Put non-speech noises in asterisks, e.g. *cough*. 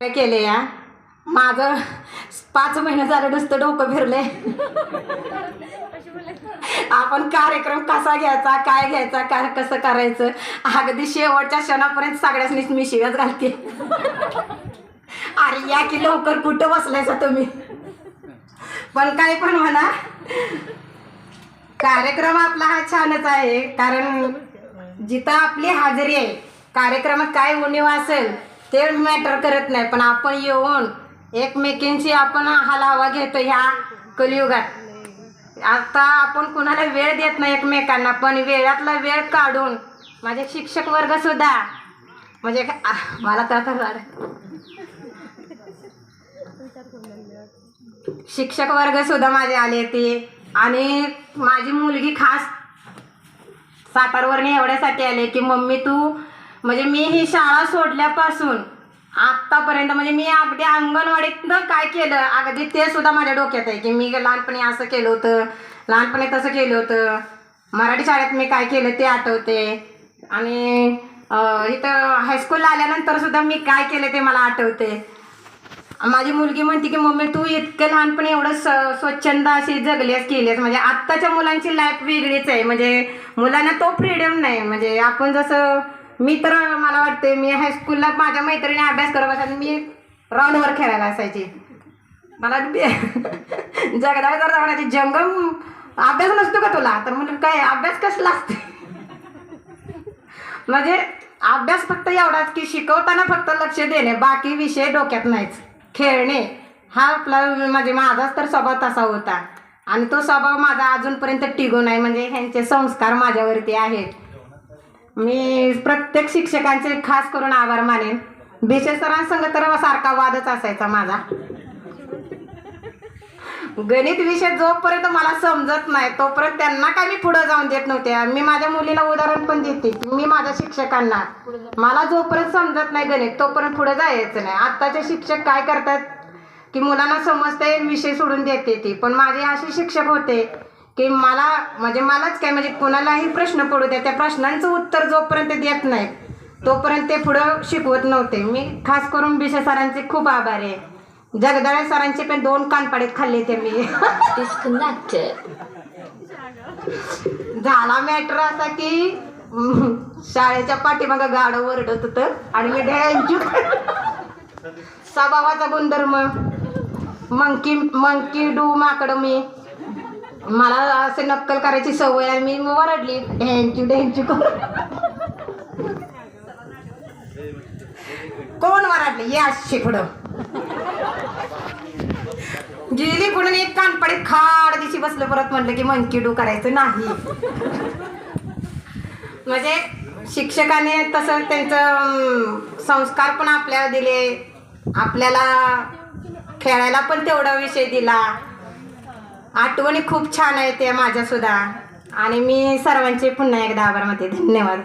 काय केले या? माझं पाच महिने झालं नुसतं डोकं फिरले आपण कार्यक्रम कसा घ्यायचा काय घ्यायचा काय कसं करायचं? अगदी शेवटच्या क्षणापर्यंत सगळ्याच मी शिव्याच घालते. अरे या की लवकर कुठं बसलायचा तुम्ही? पण काय पण म्हणा. कार्यक्रम आपला हा छानच आहे कारण जिथं आपली हाजरी आहे कार्यक्रमात काय उणीव असेल ते मॅटर करत नाही पण आपण येऊन एकमेकींची आपण हा लावा घेतो ह्या कलियुगात. आता आपण कुणाला वेळ देत नाही एकमेकांना पण वेळातला वेळ काढून माझे शिक्षक वर्ग सुद्धा म्हणजे मला तर शिक्षक वर्ग सुद्धा माझे आले ते आणि माझी मुलगी खास सातारवरणी एवढ्यासाठी आले की मम्मी तू म्हणजे मी ही शाळा सोडल्यापासून आत्तापर्यंत म्हणजे मी अगदी अंगणवाडीतनं काय केलं अगदी ते सुद्धा माझ्या डोक्यात आहे की मी लहानपणी असं केलं होतं लहानपणी तसं केलं होतं. मराठी शाळेत मी काय केलं ते आठवते. आणि इथं हायस्कूलला आल्यानंतर सुद्धा मी काय केलं ते मला आठवते. माझी मुलगी म्हणते की मम्मी तू इतकं लहानपणी एवढं स स्वच्छंद अशी जगलीस केलीस म्हणजे आत्ताच्या मुलांची लाईफ वेगळीच आहे. म्हणजे मुलांना तो फ्रीडम नाही. म्हणजे आपण जसं मी तर मला वाटते मी हायस्कूलला माझ्या मैत्रिणी अभ्यास करत असायची मी राऊंडवर खेळायला असायची. मला *laughs* जगदाळ जर म्हणायची जंगम अभ्यास नसतो का तुला? तर म्हणलं काय अभ्यास कसला असते *laughs* म्हणजे अभ्यास फक्त एवढाच की शिकवताना फक्त लक्ष देणे बाकी विषय डोक्यात नाहीच. खेळणे हा आपला म्हणजे माझाच तर स्वभाव तसा होता. आणि तो स्वभाव माझा अजूनपर्यंत टिगून आहे म्हणजे ह्यांचे संस्कार माझ्यावरती आहेत. मी प्रत्येक शिक्षकांचे खास करून आभार मानेन. बेशे सरांसंग तर सारखा वादच असायचा माझा. गणित विषय जोपर्यंत मला समजत नाही तोपर्यंत त्यांना काय मी पुढे जाऊन देत नव्हते. मी माझ्या मुलीला उदाहरण पण देते. मी माझ्या शिक्षकांना. मला जोपर्यंत समजत नाही गणित तोपर्यंत पुढे जायचं नाही. आत्ताचे शिक्षक काय करतात की मुलांना समजते विषय सोडून देते ती. पण माझे असे शिक्षक होते की मला म्हणजे मलाच काय म्हणजे कोणालाही प्रश्न पडू द्या. त्या प्रश्नांचं उत्तर जोपर्यंत देत नाही तोपर्यंत ते पुढं शिकवत नव्हते. मी खास करून बिशे सरांचे खूप आभारी आहे. जगदाळे सरांचे पण दोन कानपाडीत खाल्ले ते मी. झाला मॅटर असा की शाळेच्या पाठीमागं गाड ओरडत होतं आणि मी ढ्यांचू स्वभावाचा गुणधर्म. मंकी मंकी डू माकड मी. मला असे नक्कल करायची सवय आहे मी ओरडली ढ्यांची ढ्यांची कोण वराडले या पुढं. गेली कुठून एक कानपडीत खाड दिशी बसलं परत म्हणलं की मंकीडू करायचं नाही. म्हणजे शिक्षकाने तसं त्यांचं संस्कार पण आपल्याला दिले. आपल्याला खेळायला पण तेवढा विषय दिला. आठवणी खूप छान आहे त्या माझ्यासुद्धा. आणि मी सर्वांचे पुन्हा एकदा आभार मानते. धन्यवाद.